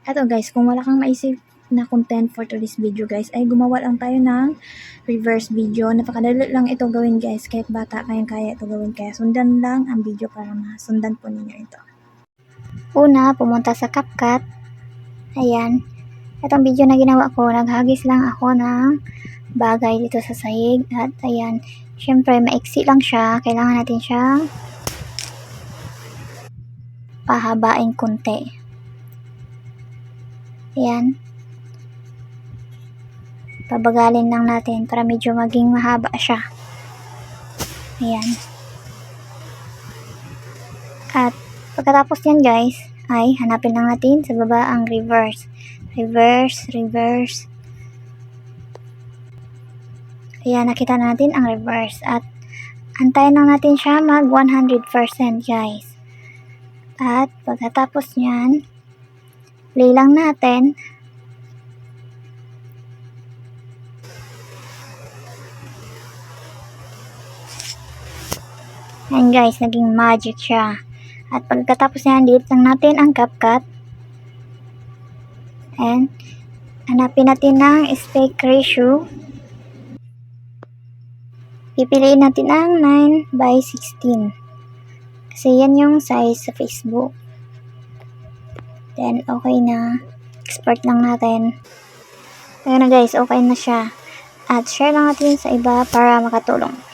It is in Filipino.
Eto guys, kung wala kang maisip na content for today's video guys, ay gumawa lang tayo ng reverse video. Napakadali lang ito gawin guys. Kahit bata kayang kaya ito gawin. Kaya sundan lang ang video para masundan po ninyo ito. Una, pumunta sa CapCut. Ayan. Itong video na ginawa ko, naghagis lang ako ng bagay dito sa sahig. At ayan, syempre maiksi lang siya. Kailangan natin siyang pahabain konti. Ayan. Pabagalin lang natin para medyo maging mahaba siya. Ayan. At pagkatapos yan guys, ay hanapin lang natin sa baba ang reverse. Reverse, reverse. Ayan, nakita na natin ang reverse. At antayin lang natin siya mag 100% guys. At pagkatapos nyan, play lang natin. Ayan guys, naging magic siya. At pagkatapos niyan, delete lang natin ang CapCut. And, hanapin natin ng aspect ratio. Pipiliin natin ang 9 by 16. Kasi yan yung size sa Facebook. Then, okay na. Export lang natin. Ayan na guys, okay na siya. At share lang natin sa iba para makatulong.